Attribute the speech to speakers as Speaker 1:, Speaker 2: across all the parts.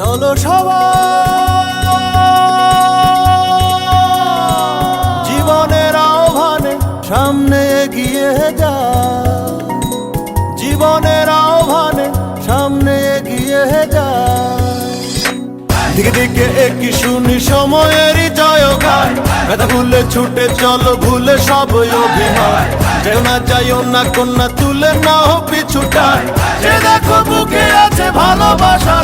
Speaker 1: চলো সবাই। জীবনের আহ্বানে সামনে এগিয়ে যা। জীবনের আহ্বানে সামনে এগিয়ে যা। দিকে দিকে একই শুনি সময়েরই জয় গায়। ব্যথা ভুলে ছুটে চলো, ভুলে সব অভিনয়। যেও না, যাইও না, কন্যা তুলে না হো পিছুটায় দেখো বুকে আছে ভালোবাসার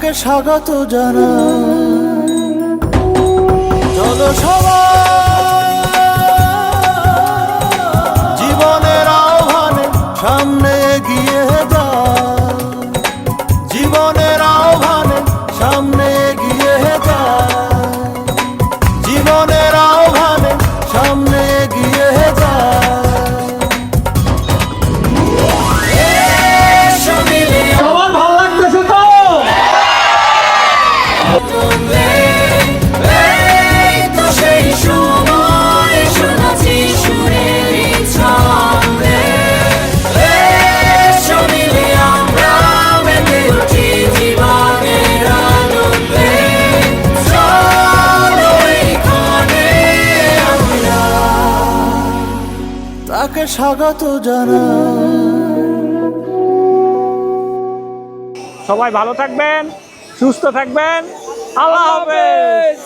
Speaker 1: তাকে স্বাগত জানা চলো সবাই জীবনের আহ্বানে সামনে এগিয়ে যা তাকে স্বাগত জানা
Speaker 2: সবাই ভালো থাকবেন সুস্থ থাকবেন। আল্লাহ হাফেজ।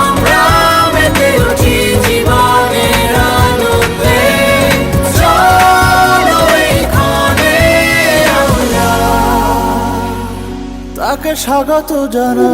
Speaker 3: আমরা মেতে উঠি জীবনের
Speaker 1: তাকে স্বাগত জানা